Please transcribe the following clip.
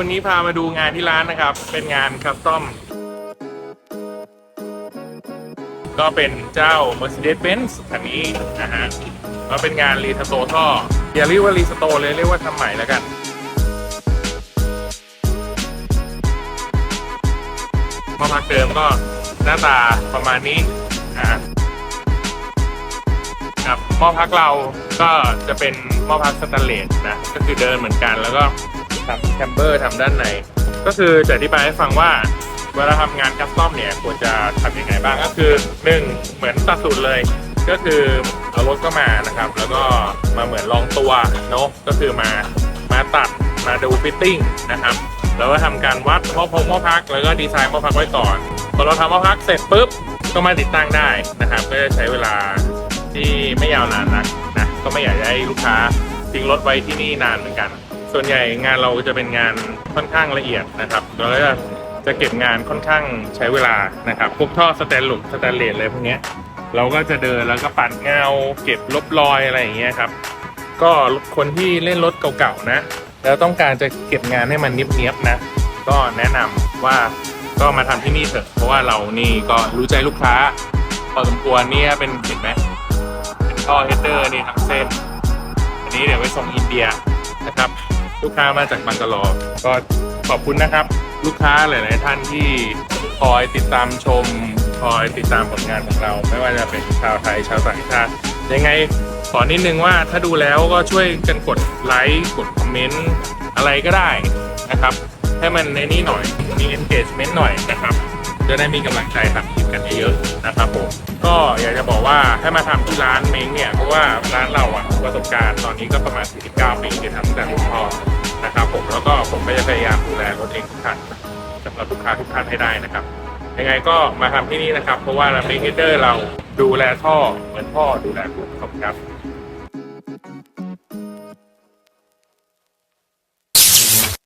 วันนี้พามาดูงานที่ร้านนะครับ เป็นงานคัสตอม ก็เป็นเจ้า Mercedes-Benz คันนี้นะฮะก็เป็นงานรีสโตท่ออย่าเรียกว่ารีสโตเลยเรียกว่าทำใหม่แล้วกันหม้อพักเดิมก็หน้าตาประมาณนี้นะฮะครับหม้อพักเราก็จะเป็นหม้อพักสแตนเลสนะ ก็คือเดินเหมือนกันแล้วก็ ทำแคมเบอร์ทำด้านใน ก็คือจะอธิบายให้ฟังว่าเวลาทำงานคัสตอมเนี่ยควรจะทำยังไงบ้างก็คือหนึ่งเหมือนตัดสูตรเลย ก็คือเอารถก็มานะครับ แล้วก็มาเหมือนลองตัวเนาะก็คือมามาตัดมาดูฟิตติ้งนะครับแล้วก็ทำการวัดหม้อพงหม้อพัก แล้วก็ดีไซน์หม้อพักไว้ก่อนพอเราทำหม้อพักเสร็จปุ๊บก็มาติดตั้งได้นะครับก็จะใช้เวลาที่ไม่ยาวนานนักนะก็ไม่อยากให้ลูกค้าทิ้งรถไว้ที่นี่นานเหมือนกัน ส่วนใหญ่งานเราจะเป็นงานค่อนข้างละเอียดนะครับแล้วก็จะจะเก็บงานค่อนข้างใช้เวลานะครับพวกท่อสแตนหลุดสแตนเลสอะไรพวกนี้เราก็จะเดินแล้วก็ปัดเงา เก็บลบรอยอะไรอย่างเงี้ยครับ ก็คนที่เล่นรถเก่าๆนะ แล้วต้องการจะเก็บงานให้มันเนียบๆนะ ก็แนะนำว่าก็มาทำที่นี่เถอะ เพราะว่าเรานี่ก็รู้ใจลูกค้า พอสมควรเนี่ยเป็นเห็นไหมเป็นท่อเฮดเดอร์นี่ทั้งเส้น อันนี้เดี๋ยวไปส่งอินเดียนะครับ ลูกค้ามาจากบังกะโลอก็ขอบคุณนะครับ ลูกค้าหลาย ๆ ท่านที่คอยติดตามชม คอยติดตามผลงานของเรา ไม่ว่าจะเป็นชาวไทยชาวต่างชาติยังไงขอนิดนึงว่าถ้าดูแล้วก็ช่วยกันกดไลค์กดคอมเมนต์อะไรก็ได้นะครับ ให้มันในนี้หน่อยมี engagement หน่อยนะครับ จะได้มีกำลังใจทำคลิปกันเยอะๆนะครับผมก็อยากจะบอกว่าให้มาทำที่ร้านเม้งเนี่ยเพราะว่าร้านเราอะประสบการณ์ตอนนี้ก็ประมาณ 49 ปีที่ทำตั้งแต่รุ่นพ่อ ครับผมแล้วก็ผมก็จะพยายามดูแลรถเองทุกคันสำหรับลูกค้าทุกท่านให้ได้นะครับ ยังไงก็มาทำที่นี่นะครับ เพราะว่าเมกเดอร์เราดูแลท่อเหมือนพ่อดูแลคุณขอบคุณครับ